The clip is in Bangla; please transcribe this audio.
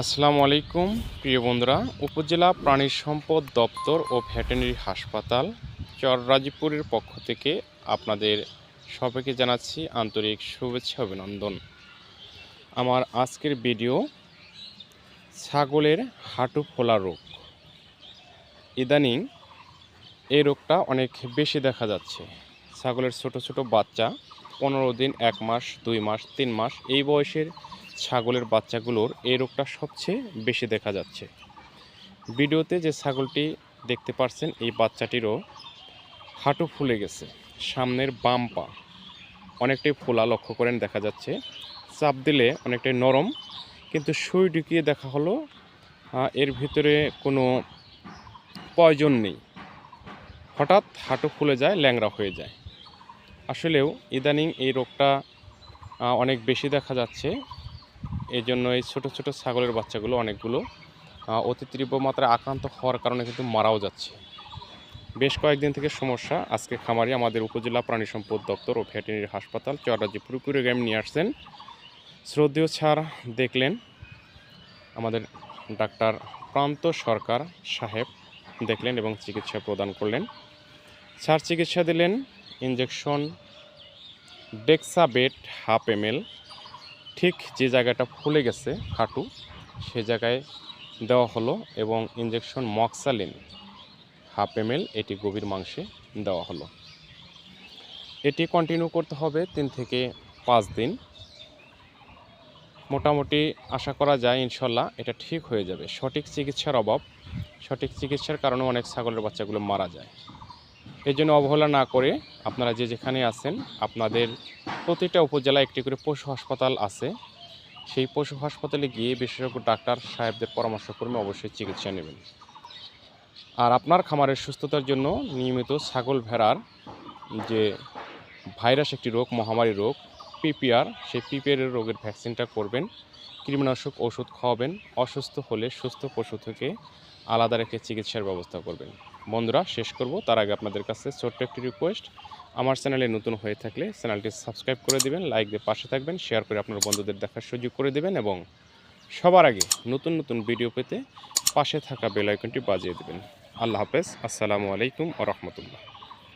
আসসালামু আলাইকুম, প্রিয় বন্ধুরা। উপজেলা প্রাণী সম্পদ দপ্তর ও ভেটেরিনারি হাসপাতাল, চররাজীপুরের পক্ষ থেকে আপনাদের সবাইকে জানাচ্ছি আন্তরিক শুভেচ্ছা অভিনন্দন। আমার আজকের ভিডিও ছাগলের হাঁটু ফোলা রোগ। ইদানিং এই রোগটা অনেক বেশি দেখা যাচ্ছে। ছাগলের ছোট ছোট বাচ্চা পনেরো দিন, এক মাস, দুই মাস, তিন মাস এই বয়সের ছাগলের বাচ্চাগুলোর এই রোগটা সবচেয়ে বেশি দেখা যাচ্ছে। ভিডিওতে যে ছাগলটি দেখতে পাচ্ছেন এই বাচ্চাটিরও হাঁটু ফুলে গেছে। সামনের বাম পা অনেকটাই ফোলা লক্ষ্য করেন, দেখা যাচ্ছে। চাপ দিলে অনেকটাই নরম, কিন্তু সুই ঢুকিয়ে দেখা হলো এর ভিতরে কোনো প্রয়োজন নেই। হঠাৎ হাঁটু ফুলে যায় ল্যাংরা হয়ে যায়। আসলেও ইদানিং এই রোগটা অনেক বেশি দেখা যাচ্ছে। এই জন্য এই ছোটো ছোটো ছাগলের বাচ্চাগুলো অনেকগুলো অতি তীব্র মাত্রায় আক্রান্ত হওয়ার কারণে কিন্তু মারাও যাচ্ছে। বেশ কয়েকদিন থেকে সমস্যা। আজকে খামারি আমাদের উপজেলা প্রাণী সম্পদ দপ্তর ও ভেটেরিনারি হাসপাতাল চররাজ্যে পুরোপুরি গ্রাম নিয়ে আসছেন। শ্রদ্ধেয় ছাড় দেখলেন আমাদের ডাক্তার প্রান্ত সরকার সাহেব দেখলেন এবং চিকিৎসা প্রদান করলেন। ছাড় চিকিৎসা দিলেন ইঞ্জেকশন ডেক্সাবেট হাফ এমএল ঠিক যে জায়গাটা ফুলে গেছে হাঁটু সে জায়গায় দেওয়া হলো এবং ইঞ্জেকশন মক্সালিন হাফ এমএল এটি গভীর মাংসে দেওয়া হলো। এটি কন্টিনিউ করতে হবে তিন থেকে পাঁচ দিন। মোটামুটি আশা করা যায় ইনশাল্লাহ এটা ঠিক হয়ে যাবে। সঠিক চিকিৎসার অভাব, সঠিক চিকিৎসার কারণে অনেক ছাগলের বাচ্চাগুলো মারা যায়। এই জন্য অবহেলা না করে আপনারা যে যেখানে আছেন, আপনাদের প্রতিটা উপজেলায় একটি করে পশু হাসপাতাল আছে। সেই পশু হাসপাতালে গিয়ে বিশেষজ্ঞ ডাক্তার সাহেবদের পরামর্শক্রমে অবশ্যই চিকিৎসা নেবেন। আর আপনার খামারের সুস্থতার জন্য নিয়মিত ছাগল ভেড়ার যে ভাইরাস একটি রোগ, মহামারী রোগ, পিপিআর, সেই পিপিআর রোগের ভ্যাকসিনটা করবেন। কৃমিনাশক ওষুধ খাওয়াবেন। অসুস্থ হলে সুস্থ পশু থেকে আলাদা রেখে চিকিৎসার ব্যবস্থা করবেন। বন্ধুরা, শেষ করব। তার আগে আপনাদের কাছে ছোট্ট একটি রিকোয়েস্ট আমার চ্যানেলে নতুন হয়ে থাকলে চ্যানেলটি সাবস্ক্রাইব করে দিবেন লাইক দিয়ে পাশে থাকবেন শেয়ার করে আপনার বন্ধুদের দেখার সুযোগ করে দেবেন এবং সবার আগে নতুন নতুন ভিডিও পেতে পাশে থাকা বেলাইকনটি বাজিয়ে দেবেন। আল্লাহ হাফেজ। আসসালামু আলাইকুম ও রহমতুল্লাহ।